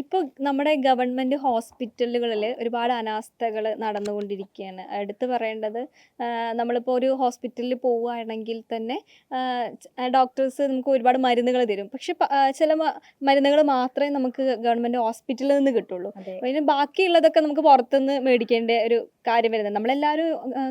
ഇപ്പോൾ നമ്മുടെ ഗവൺമെന്റ് ഹോസ്പിറ്റലുകളിൽ ഒരുപാട് അനാസ്ഥകൾ നടന്നുകൊണ്ടിരിക്കുകയാണ് എടുത്തു പറയേണ്ടത് നമ്മളിപ്പോൾ ഒരു ഹോസ്പിറ്റലിൽ പോവുകയാണെങ്കിൽ തന്നെ ഡോക്ടേഴ്സ് നമുക്ക് ഒരുപാട് മരുന്നുകൾ തരും. പക്ഷെ ചില മരുന്നുകൾ മാത്രമേ നമുക്ക് ഗവൺമെന്റ് ഹോസ്പിറ്റലിൽ നിന്ന് കിട്ടുള്ളൂ. അതിന് ബാക്കിയുള്ളതൊക്കെ നമുക്ക് പുറത്തുനിന്ന് മേടിക്കേണ്ട ഒരു കാര്യം വരുന്നത്. നമ്മളെല്ലാവരും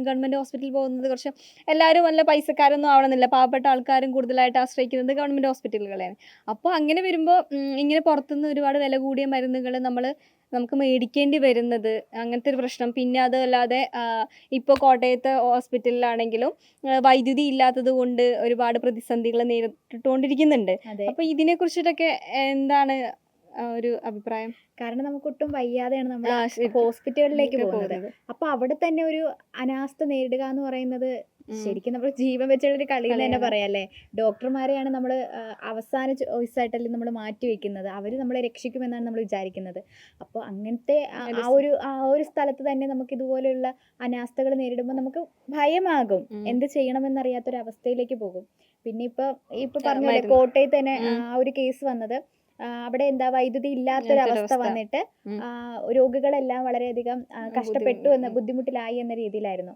ഗവൺമെന്റ് ഹോസ്പിറ്റലിൽ പോകുന്നത് കുറച്ച് എല്ലാവരും നല്ല പൈസക്കാരൊന്നും ആവണമെന്നില്ല. പാവപ്പെട്ട ആൾക്കാരും കൂടുതലായിട്ട് ആശ്രയിക്കുന്നത് ഗവൺമെന്റ് ഹോസ്പിറ്റലുകളെയാണ്. അപ്പോൾ അങ്ങനെ വരുമ്പോൾ ഇങ്ങനെ പുറത്തുനിന്ന് ഒരുപാട് വില കൂടിയ മരുന്നുകൾ നമ്മൾ നമുക്ക് മേടിക്കേണ്ടി വരുന്നത് അങ്ങനത്തെ ഒരു പ്രശ്നം. പിന്നെ അതല്ലാതെ ഇപ്പോൾ കോട്ടയത്തെ ഹോസ്പിറ്റലിലാണെങ്കിലും വൈദ്യുതി ഇല്ലാത്തത് കൊണ്ട് ഒരുപാട് പ്രതിസന്ധികൾ നേരിട്ടുകൊണ്ടിരിക്കുന്നുണ്ട് അപ്പോൾ ഇതിനെ കുറിച്ചിട്ടൊക്കെ എന്താണ് ഒരു അഭിപ്രായം? കാരണം നമുക്ക് ഒട്ടും വയ്യാതെയാണ് നമ്മൾ ഹോസ്പിറ്റലിലേക്ക് പോകുന്നത്. അപ്പൊ അവിടെ തന്നെ ഒരു അനാസ്ഥ നേരിടുക എന്ന് പറയുന്നത് ശരിക്കും നമ്മൾ ജീവൻ വെച്ചുള്ള ഒരു കളി തന്നെ പറയാല്ലേ? ഡോക്ടർമാരെയാണ് നമ്മൾ അവസാന ചോയ്സ് ആയിട്ടല്ലേ നമ്മൾ മാറ്റി വെക്കുന്നത്. അവർ നമ്മളെ രക്ഷിക്കുമെന്നാണ് നമ്മൾ വിചാരിക്കുന്നത്. അപ്പോൾ അങ്ങനത്തെ ആ- ഒരു ആ ഒരു സ്ഥലത്ത് തന്നെ നമുക്ക് ഇതുപോലെയുള്ള അനാസ്ഥകൾ നേരിടുമ്പോൾ നമുക്ക് ഭയമാകും. എന്ത് ചെയ്യണമെന്നറിയാത്തൊരു അവസ്ഥയിലേക്ക് പോകും. പിന്നെ ഇപ്പൊ ഇപ്പൊ പറഞ്ഞ കോട്ടയത്ത് തന്നെ ആ ഒരു കേസ് വന്നത് അവിടെ എന്താ വൈദ്യുതി ഇല്ലാത്തൊരവസ്ഥ. വന്നിട്ട് രോഗികളെല്ലാം വളരെയധികം കഷ്ടപ്പെട്ടു എന്ന് ബുദ്ധിമുട്ടിലായി എന്ന രീതിയിലായിരുന്നു.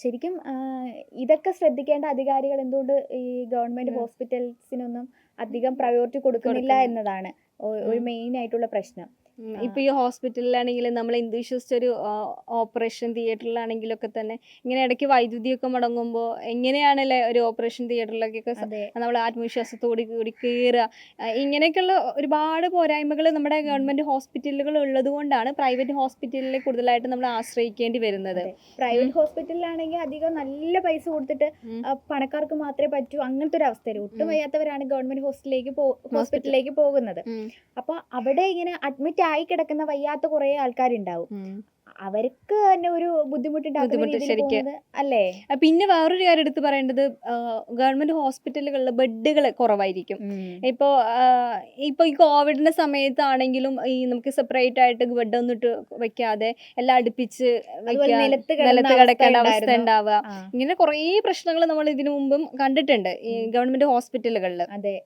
ശരിക്കും ഇതൊക്കെ ശ്രദ്ധിക്കേണ്ട അധികാരികൾ എന്തുകൊണ്ട് ഈ ഗവൺമെന്റ് ഹോസ്പിറ്റൽസിനൊന്നും അധികം പ്രയോറിറ്റി കൊടുക്കുന്നില്ല. എന്നതാണ് ഒരു മെയിൻ ആയിട്ടുള്ള പ്രശ്നം. ഇപ്പൊ ഈ ഹോസ്പിറ്റലിലാണെങ്കിലും നമ്മൾ എന്ത് വിശ്വസിച്ചൊരു ഓപ്പറേഷൻ തിയേറ്ററിലാണെങ്കിലൊക്കെ തന്നെ ഇങ്ങനെ ഇടയ്ക്ക് വൈദ്യുതിയൊക്കെ മുടങ്ങുമ്പോൾ എങ്ങനെയാണല്ലേ ഒരു ഓപ്പറേഷൻ തിയേറ്ററിലൊക്കെ നമ്മൾ ആത്മവിശ്വാസത്തോടെ കൂടി കയറുക ഇങ്ങനെയൊക്കെയുള്ള ഒരുപാട് പോരായ്മകൾ നമ്മുടെ ഗവൺമെന്റ് ഹോസ്പിറ്റലുകൾ ഉള്ളത് കൊണ്ടാണ് പ്രൈവറ്റ് ഹോസ്പിറ്റലിൽ കൂടുതലായിട്ട് നമ്മൾ ആശ്രയിക്കേണ്ടി വരുന്നത്. പ്രൈവറ്റ് ഹോസ്പിറ്റലിലാണെങ്കിൽ അധികം നല്ല പൈസ കൊടുത്തിട്ട്. പണക്കാർക്ക് മാത്രമേ പറ്റൂ. അങ്ങനത്തെ ഒരു അവസ്ഥയിൽ ഒട്ടും വയ്യാത്തവരാണ് ഗവൺമെന്റ് ഹോസ്പിറ്റലിലേക്ക് ഹോസ്പിറ്റലിലേക്ക് പോകുന്നത്. അപ്പൊ അവിടെ ഇങ്ങനെ അഡ്മിറ്റ് ആയി കിടക്കുന്ന വയ്യാത്ത കുറെ ആൾക്കാരുണ്ടാവും. അവർക്ക് തന്നെ ഒരു ബുദ്ധിമുട്ടുണ്ടാക്കുന്ന ബുദ്ധിമുട്ട് ശരിക്ക്. പോകുന്നത് അല്ലേ? പിന്നെ വേറൊരു കാര്യം എടുത്ത് പറയേണ്ടത് ഗവൺമെന്റ് ഹോസ്പിറ്റലുകളിൽ ബെഡുകൾ കുറവായിരിക്കും. ഇപ്പോ ഇപ്പോൾ ഈ കോവിഡിന്റെ സമയത്താണെങ്കിലും ഈ നമുക്ക് സെപ്പറേറ്റ് ആയിട്ട് ബെഡ് ഒന്നും ഇട്ട് വെക്കാതെ എല്ലാം അടുപ്പിച്ച് നിലത്ത് കിടക്കേണ്ട അവസ്ഥ ഉണ്ടാവുക. ഇങ്ങനെ കുറേ പ്രശ്നങ്ങൾ നമ്മൾ ഇതിനു മുമ്പും കണ്ടിട്ടുണ്ട് ഈ ഗവൺമെന്റ് ഹോസ്പിറ്റലുകളിൽ അതെ.